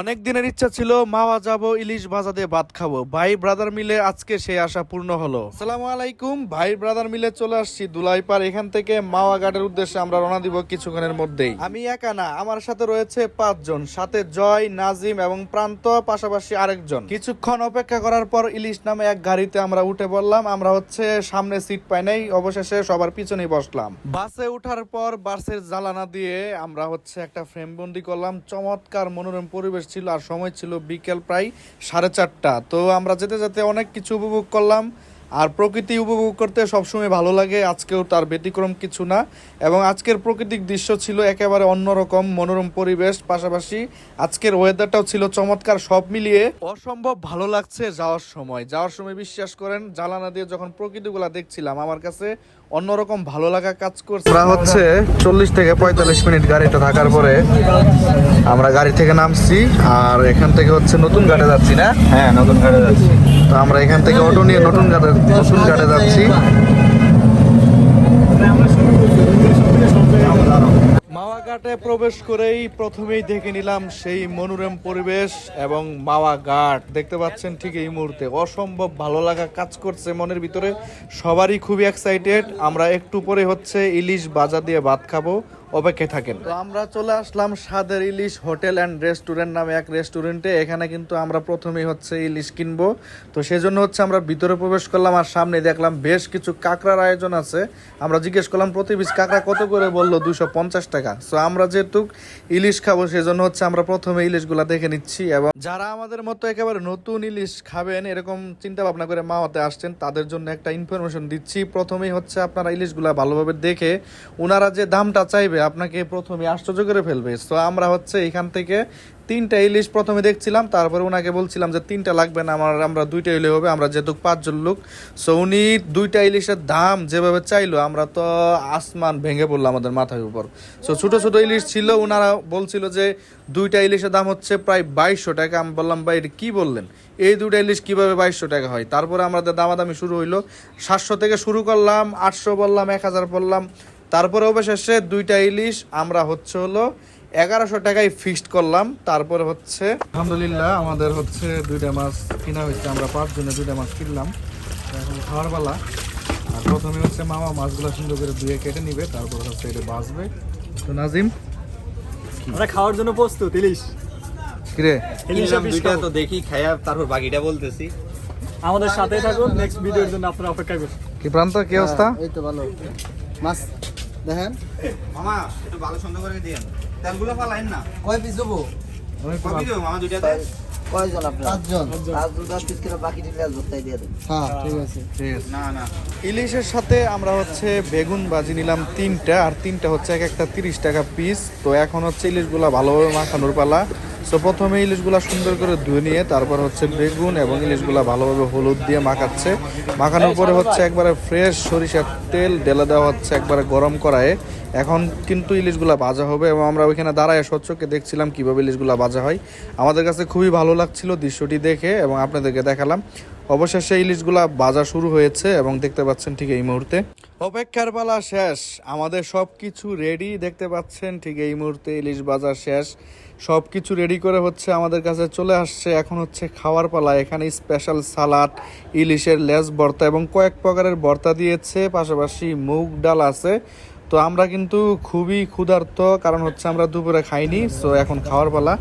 অনেক দিনের ইচ্ছা ছিল মাওয়া যাব ইলিশ ভাজা দিয়ে ভাত খাব। ভাই ব্রাদার মিলে আজকে সেই আশা পূর্ণ হলো। সালামু আলাইকুম। ভাই ব্রাদার মিলে চলে আসছি দুলাইপার এখান থেকে মাওয়া ঘাটের উদ্দেশ্যে আমরা রওনা দিব কিছুক্ষণের মধ্যেই। আমি একা না আমার সাথে রয়েছে পাঁচজন। সাথে জয় নাজিম এবং প্রান্ত পাশাপাশি আরেকজন। কিছুক্ষণ অপেক্ষা করার পর ইলিশ নামে এক গাড়িতে আমরা উঠে পড়লাম। আমরা হচ্ছে সামনে সিট পাই নাই অবশেষে সবার পিছনে বসলাম। বাসে ওঠার পর বাসের জ্বালানা দিয়ে আমরা হচ্ছে একটা ফ্রেম বন্দি করলাম। চমৎকার মনোরম পরিবেশ ছিল আর সময় ছিল বিকেল প্রায় সাড়ে চারটা। তো আমরা যেতে যেতে অনেক কিছু উপভোগ করলাম। আর প্রকৃতি উপভোগ করতে সবসময় ভালো লাগে আজকেও তার ব্যতিক্রম কিছু না। এবং আজকের প্রাকৃতিক দৃশ্য ছিল একেবারে অন্যরকম মনোরম পরিবেশ পাশাপাশি আজকের ওয়েদারটাও ছিল চমৎকার সব মিলিয়ে অসম্ভব ভালো লাগছে যাওয়ার সময়। যাওয়ার সময় বিশ্বাস করেন জ্বালানা দিয়ে যখন প্রকৃতিগুলা দেখছিলাম আমার কাছে অন্যরকম ভালো লাগা কাজ করছে। আমরা হচ্ছে চল্লিশ থেকে পঁয়তাল্লিশ মিনিট গাড়িটা থাকার পরে আমরা গাড়ি থেকে নামছি আর এখান থেকে হচ্ছে নতুন ঘাটে যাচ্ছি না? হ্যাঁ নতুন ঘাটে যাচ্ছি। তো আমরা এখান থেকে অটো নিয়ে নতুন ঘাটে নতুন ঘাটে যাচ্ছি। মাওয়া ঘাটে প্রবেশ করেই প্রথমেই দেখে নিলাম সেই মনোরম পরিবেশ এবং মাওয়া ঘাট দেখতে পাচ্ছেন ঠিক এই মুহূর্তে। অসম্ভব ভালো লাগা কাজ করছে মনের ভিতরে। সবারই খুবই এক্সাইটেড আমরা একটু পরে হচ্ছে ইলিশ বাজা দিয়ে ভাত খাব। অপেক্ষায় থাকেন। তো আমরা চলে আসলাম স্বাদের ইলিশ হোটেল অ্যান্ড রেস্টুরেন্ট নামে এক রেস্টুরেন্টে। এখানে কিন্তু আমরা প্রথমেই হচ্ছে ইলিশ কিনবো। তো সেজন্য হচ্ছে আমরা ভিতরে প্রবেশ করলাম আর সামনে দেখলাম বেশ কিছু কাঁকড়ার আয়োজন আছে। আমরা জিজ্ঞেস করলাম, প্রতি পিস কাঁকড়া কত করে? বলল, দুশো পঞ্চাশ টাকা। সো আমরা যেহেতু ইলিশ খাব, সেজন্য হচ্ছে আমরা প্রথমে ইলিশগুলা দেখে নিচ্ছি এবং যারা আমাদের মতো একেবারে নতুন ইলিশ খাবেন, এরকম চিন্তা ভাবনা করে মাওয়াতে আসছেন, তাদের জন্য একটা ইনফরমেশন দিচ্ছি। প্রথমেই হচ্ছে আপনারা ইলিশগুলা ভালোভাবে দেখে ওনারা যে দামটা চাইবে আপনাকে প্রথমে আশ্চর্য করে ফেলবে। তো আমরা হচ্ছে এখান থেকে তিনটা ইলিশ প্রথমে দেখছিলাম, তারপরে ওনাকে বলছিলাম যে তিনটা লাগবে না, আমার আমরা দুইটা ইলিশ হবে, আমরা যেহেতু পাঁচজন লোক। সো উনি দুইটা ইলিশের দাম যেভাবে চাইলো, আমরা তো আসমান ভেঙে পড়ল আমাদের মাথার উপর। সো ছোট ছোট ইলিশ ছিল ওনারা বলছিল যে দুইটা ইলিশের দাম হচ্ছে প্রায় বাইশশো টাকা। আমি বললাম, ভাই, এটা কী বললেন? এই দুইটা ইলিশ কীভাবে বাইশশো টাকা হয়? তারপরে আমাদের দামাদামি শুরু হইল। সাতশো থেকে শুরু করলাম, আটশো বললাম, এক হাজার বললাম। তারপরে অবশেষে দুইটা ইলিশ আমরা হচ্ছে হলো এগারোশো টাকায় ফিক্সড করলাম। তারপরে হচ্ছে আলহামদুলিল্লাহ আমাদের হচ্ছে দুইটা মাছ কিনা হয়েছে আমরা পাঁচ জনে দুইটা মাছ কিনলাম। এখন খাওয়ার বেলা আর প্রথমে হচ্ছে মামা মাছগুলো সুন্দর করে ধুয়ে কেটে নিবে তারপর হচ্ছে এটা বাঁচবে। তো নাজিম? আমরা খাওয়ার জন্য প্রস্তুত ইলিশ। কিরে? ইলিশ দুইটা তো দেখি খাইয়া তারপর বাকিটা বলতেছি। আমাদের সাথে থাকুন নেক্সট ভিডিওর জন্য আপনারা অপেক্ষা করুন। কি প্রান্ত? কি অবস্থা? এই তো ভালো। মাছ? দেখেন। মামা একটু ভালো সুন্দর করে দিয়েন। তেলগুলো ফালাইন না। কয় পিস দেবো? অনেক কবি মামা দুইটাতে কয়জন আপনার? পাঁচজন। পাঁচজন দশ পিস করে বাকি দিলে ভর্তাই দিয়ে দেন। হ্যাঁ ঠিক আছে। ঠিক আছে। না না। ইলিশের সাথে আমরা হচ্ছে বেগুন ভাজি নিলাম তিনটা আর তিনটা হচ্ছে এক একটা তিরিশ টাকা পিস তো এখন হচ্ছে ইলিশগুলা ভালোভাবে মাখানোর পালা। তো প্রথমে ইলিশগুলা সুন্দর করে ধুয়ে নিয়ে তারপর হচ্ছে বেগুন এবং ইলিশগুলা ভালোভাবে হলুদ দিয়ে মাখাচ্ছে। মাখানোর পরে হচ্ছে একবারে ফ্রেশ সরিষার তেল ঢেলে দেওয়া হচ্ছে একবারে গরম করায়। এখন কিন্তু ইলিশগুলা ভাজা হবে এবং আমরা ওইখানে দাঁড়ায় স্বচ্ছকে দেখছিলাম কীভাবে ইলিশগুলা ভাজা হয়। আমাদের কাছে খুবই ভালো লাগছিল দৃশ্যটি দেখে এবং আপনাদেরকে দেখালাম। অবশেষে ইলিশগুলা বাজা শুরু হয়েছে এবং দেখতে পাচ্ছেন ঠিক এই মুহূর্তে। অপেক্ষার পালা শেষ। আমাদের সব কিছু রেডি দেখতে পাচ্ছেন ঠিক এই মুহূর্তে ইলিশ বাজার শেষ। সব কিছু রেডি করে হচ্ছে আমাদের কাছে চলে আসছে। এখন হচ্ছে খাওয়ার পালা। এখানে স্পেশাল সালাড ইলিশের লেজ ভর্তা এবং কয়েক প্রকারের ভর্তা দিয়েছে। পাশাপাশি মুগ ডাল আছে। তো আমরা কিন্তু খুবই ক্ষুধার্ত কারণ হচ্ছে আমরা দুপুরে খাইনি সো এখন খাওয়ার পালা।